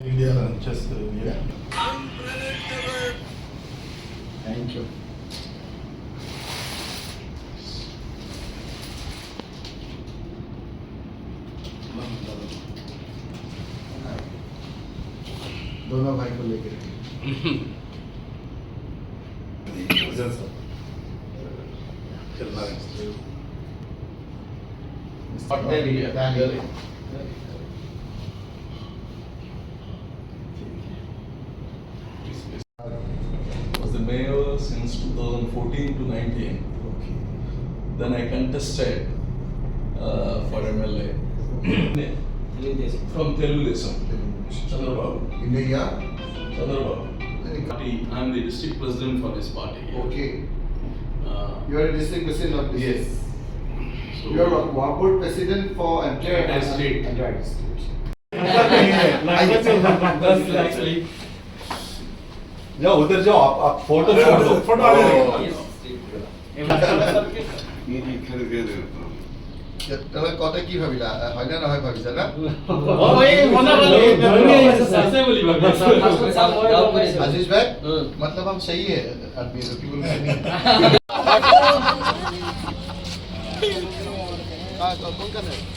India and just uh, yeah. Thank you. दोनों भाई को लेकर Presence of Kelmar. Delhi, Delhi. 2014 to 19. Okay. Then I contested uh, for MLA from Telugu Chandrababu. India. Chandrababu. Party, I'm the district president for this party. Okay. Uh, You are a district president of this. yes. So, You are a board president for entire Entire state. Entire state. That's actually या उधर जाओ आप आप photo छोड़ दो Photo आ रहे তাহলে কথা কি ভাবিলা হয় না নহয় ভাবিছা না आशीष भाई मतलब हम सही है आदमी तो क्यों बोलते नहीं हाँ तो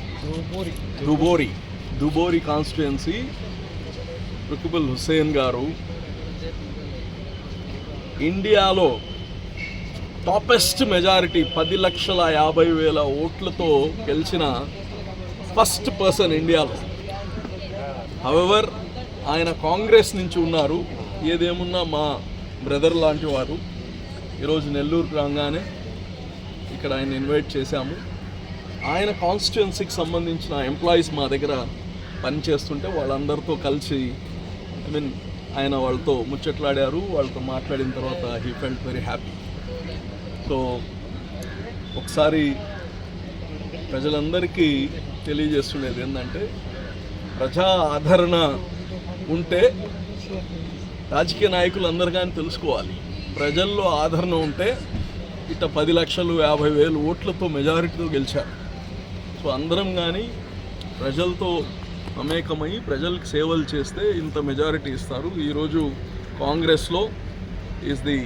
దుబోరి దుబోరి కాన్స్టిట్యుయెన్సీ రుకుబుల్ హుస్సేన్ గారు ఇండియాలో టాపెస్ట్ మెజారిటీ పది లక్షల యాభై వేల ఓట్లతో గెలిచిన ఫస్ట్ పర్సన్ ఇండియాలో హవెవర్ ఆయన కాంగ్రెస్ నుంచి ఉన్నారు. ఏదేమున్నా మా బ్రదర్ లాంటి వారు. ఈరోజు నెల్లూరుకు రాగానే ఇక్కడ ఆయన ఇన్వైట్ చేశాము. ఆయన కాన్స్టిట్యున్సీకి సంబంధించిన ఎంప్లాయీస్ మా దగ్గర పనిచేస్తుంటే వాళ్ళందరితో కలిసి ఐ మీన్ ఆయన వాళ్ళతో ముచ్చట్లాడారు వాళ్ళతో మాట్లాడిన తర్వాత he felt very happy so ఒకసారి ప్రజలందరికీ తెలియజేస్తుండేది ఏంటంటే ప్రజా ఆదరణ ఉంటే రాజకీయ నాయకులు అందరు కానీ తెలుసుకోవాలి. ప్రజల్లో ఆదరణ ఉంటే ఇట్ట పది లక్షలు యాభై వేలు ఓట్లతో మెజారిటీతో గెలిచారు. సో అందరం కానీ ప్రజలతో అమేకమై ప్రజలకు సేవలు చేస్తే ఇంత మెజారిటీ ఇస్తారు. ఈరోజు కాంగ్రెస్లో ఈజ్ ది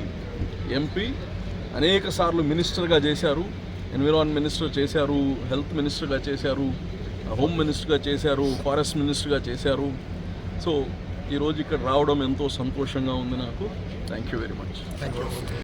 ఎంపీ అనేక సార్లు మినిస్టర్గా చేశారు. ఎన్విరాన్మెంట్ మినిస్టర్ చేశారు హెల్త్ మినిస్టర్గా చేశారు హోమ్ మినిస్టర్గా చేశారు ఫారెస్ట్ మినిస్టర్గా చేశారు. సో ఈరోజు ఇక్కడ రావడం ఎంతో సంతోషంగా ఉంది నాకు. Thank you very much